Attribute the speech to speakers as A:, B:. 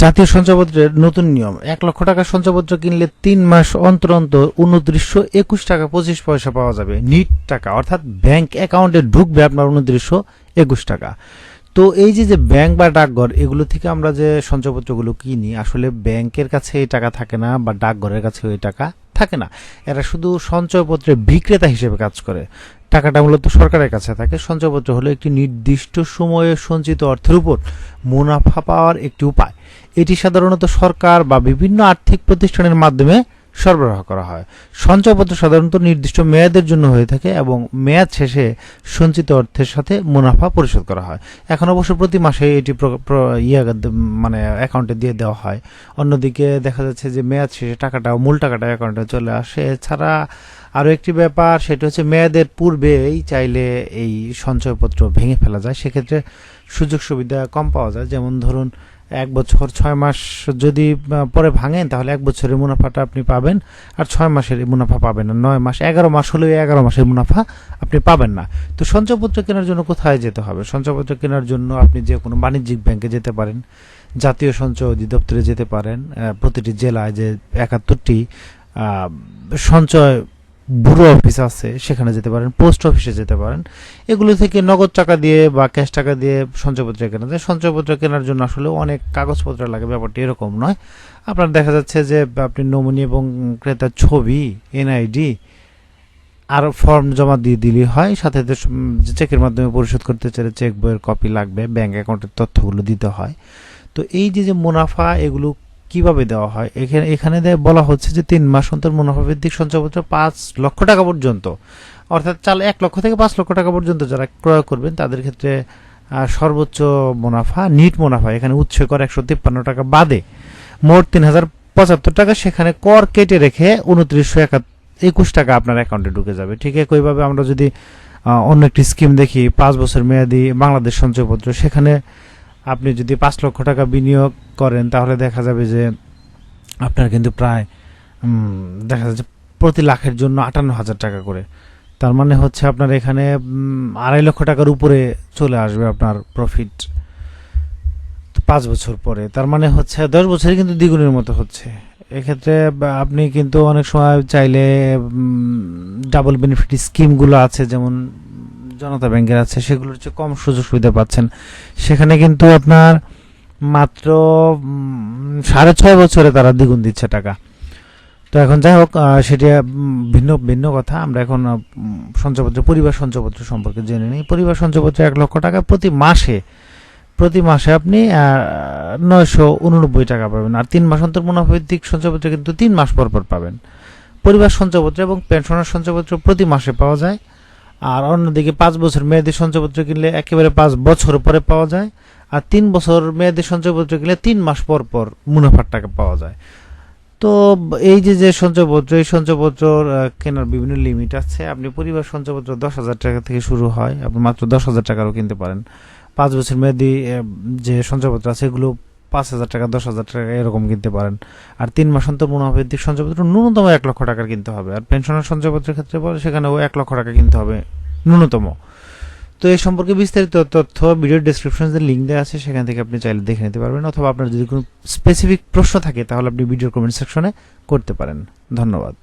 A: জাতীয় সঞ্চয়পত্রের নতুন নিয়ম। এক লক্ষ টাকার সঞ্চয়পত্র কিনলে তিন মাস অন্তর অন্তর উনত্রিশশো একুশ টাকা পঁচিশ পয়সা পাওয়া যাবে। নিট টাকা, অর্থাৎ ব্যাংক অ্যাকাউন্টে ঢুকবে আপনার উনত্রিশশো একুশ টাকা। তো এই যে যে ব্যাংক বা ডাকঘর, এগুলো থেকে আমরা যে সঞ্চয়পত্রগুলো কিনি, আসলে ব্যাংকের কাছে এই টাকা থাকে না বা ডাকঘরের কাছে ওই টাকা থাকে না। এরা শুধু সঞ্চয়পত্রের বিক্রেতা হিসেবে কাজ করে। টাকাটা মূলত সরকারের কাছে থাকে। সঞ্চয়পত্র হলো একটি নির্দিষ্ট সময়ে সঞ্চিত অর্থের উপর মুনাফা পাওয়ার একটি উপায়। এটি সাধারণত সরকার বা বিভিন্ন আর্থিক প্রতিষ্ঠানের মাধ্যমে সরবরাহ করা হয়। সঞ্চয়পত্র সাধারণত নির্দিষ্ট মেয়াদের জন্য হয়ে থাকে এবং মেয়াদ শেষে সঞ্চিত অর্থের সাথে মুনাফা পরিশোধ করা হয়। এখন অবশ্য প্রতি মাসে এটি ইয়া মানে অ্যাকাউন্টে দিয়ে দেওয়া হয়। অন্যদিকে দেখা যাচ্ছে যে মেয়াদ শেষে টাকাটা মূল টাকাটা অ্যাকাউন্টে চলে আসে। এছাড়া আরও একটি ব্যাপার, সেটা হচ্ছে মেয়াদের পূর্বেই চাইলে এই সঞ্চয়পত্র ভেঙে ফেলা যায়। সেক্ষেত্রে সুযোগ সুবিধা কম পাওয়া যায়। যেমন ধরুন, এক বছর ছয় মাস যদি পরে ভাঙেন, তাহলে এক বছরের মুনাফাটা আপনি পাবেন, আর ছয় মাসের মুনাফা পাবেন না। নয় মাস, এগারো মাস হলেও এগারো মাসের মুনাফা আপনি পাবেন না। তো সঞ্চয়পত্র কেনার জন্য কোথায় যেতে হবে? সঞ্চয়পত্র কেনার জন্য আপনি যে কোনো বাণিজ্যিক ব্যাংকে যেতে পারেন, জাতীয় সঞ্চয় অধিদপ্তরে যেতে পারেন প্রতিটি জেলায় যে একাত্তরটি সঞ্চয় ব্যুরো অফিস আছে, সেখানে যেতে পারেন পোস্ট অফিসে যেতে পারেন। এগুলো থেকে নগদ টাকা দিয়ে বা ক্যাশ টাকা দিয়ে সঞ্চয়পত্র কেনা যায়। সঞ্চয়পত্র কেনার জন্য আসলে অনেক কাগজপত্র লাগে, ব্যাপারটি এরকম নয়। আপনার দেখা যাচ্ছে যে আপনি নমুনি এবং ক্রেতার ছবি এনআইডি আর ফর্ম জমা দিয়ে দিলেই হয়। সাথে চেকের মাধ্যমে পরিশোধ করতে চাইলে চেক বইয়ের কপি লাগবে ব্যাংক অ্যাকাউন্টের তথ্যগুলো দিতে হয়। তো এই যে যে মুনাফা, এগুলো কীভাবে দেওয়া হয়? এখানে এখানে বলা হচ্ছে যে তিন মাস অন্তর মুনাফা ভিত্তিক সঞ্চয়পত্র পাঁচ লক্ষ টাকা পর্যন্ত। অর্থাৎ চাল এক লক্ষ থেকে পাঁচ লক্ষ টাকা পর্যন্ত যারা ক্রয় করবেন, তাদের ক্ষেত্রে সর্বোচ্চ মুনাফা, নিট মুনাফা, এখানে উৎস কর একশো তিপ্পান্ন টাকা বাদে মোট তিন হাজার পঁচাত্তর টাকা, সেখানে কর কেটে রেখে উনত্রিশশো একুশ টাকা আপনার অ্যাকাউন্টে ঢুকে যাবে। ঠিক একইভাবে আমরা যদি অন্য একটি স্কিম দেখি, পাঁচ বছর মেয়াদি বাংলাদেশ সঞ্চয়পত্র, সেখানে আপনি যদি পাঁচ লক্ষ টাকা বিনিয়োগ করেন, তাহলে দেখা যাবে যে আপনার কিন্তু প্রায় দেখা যাচ্ছে প্রতি লাখের জন্য আটান্ন হাজার টাকা করে। তার মানে হচ্ছে আপনার এখানে আড়াই লক্ষ টাকার উপরে চলে আসবে আপনার প্রফিট পাঁচ বছর পরে। তার মানে হচ্ছে দশ বছরে কিন্তু দ্বিগুণের মতো হচ্ছে। এক্ষেত্রে আপনি কিন্তু অনেক সময় চাইলে ডাবল বেনিফিট স্কিমগুলো আছে, যেমন জনতা ব্যাংকের আছে, সেগুলোর চেয়ে কম সুযোগ সুবিধা পাচ্ছেন। সেখানে কিন্তু আপনার মাত্র সাড়ে ছয় বছরে তারা দ্বিগুণ দিচ্ছে টাকা। তো এখন যাই হোক সেটা ভিন্ন ভিন্ন কথা। আমরা এখন সঞ্চয়পত্র, পরিবার সঞ্চয়পত্র সম্পর্কে জেনে নিই। পরিবার সঞ্চয়পত্র এক লক্ষ টাকা প্রতি মাসে প্রতি মাসে আপনি নয়শো উননব্বই টাকা পাবেন। আর তিন মাস অন্তর মুনাফাভিত্তিক সঞ্চয়পত্র কিন্তু তিন মাস পর পর পাবেন। পরিবার সঞ্চয়পত্র এবং পেনশনের সঞ্চয়পত্র প্রতি মাসে পাওয়া যায়। আর অন্যদিকে পাঁচ বছর মেয়াদি সঞ্চয়পত্র কিনলে একেবারে পাঁচ বছর পরে পাওয়া যায়, আর তিন বছর মেয়াদি সঞ্চয়পত্র কিনলে তিন মাস পর পর মুনাফার টাকা পাওয়া যায়। তো এই যে যে সঞ্চয়পত্র এই সঞ্চয়পত্র কেনার বিভিন্ন লিমিট আছে। আপনি পরিবার সঞ্চয়পত্র দশ হাজার টাকা থেকে শুরু হয়। আপনি মাত্র দশ হাজার টাকারও কিনতে পারেন। পাঁচ বছর মেয়াদি যে সঞ্চয়পত্র আছে, এগুলো পাঁচ হাজার টাকা, দশ হাজার টাকা এরকম কিনতে পারেন। আর তিন মাস অন্তর মুনাফাভিত্তিক সঞ্চয়পত্র ন্যূনতম এক লক্ষ টাকার কিনতে হবে। আর পেনশনের সঞ্চয়পত্রের ক্ষেত্রে বলে, সেখানেও এক লক্ষ টাকা কিনতে হবে ন্যূনতম। তো এই সম্পর্কে বিস্তারিত তথ্য ভিডিও ডিসক্রিপশনে লিঙ্ক দেওয়া আছে, সেখান থেকে আপনি চাইলে দেখে নিতে পারবেন। অথবা আপনার যদি কোনো স্পেসিফিক প্রশ্ন থাকে, তাহলে আপনি ভিডিও কমেন্ট সেকশনে করতে পারেন। ধন্যবাদ।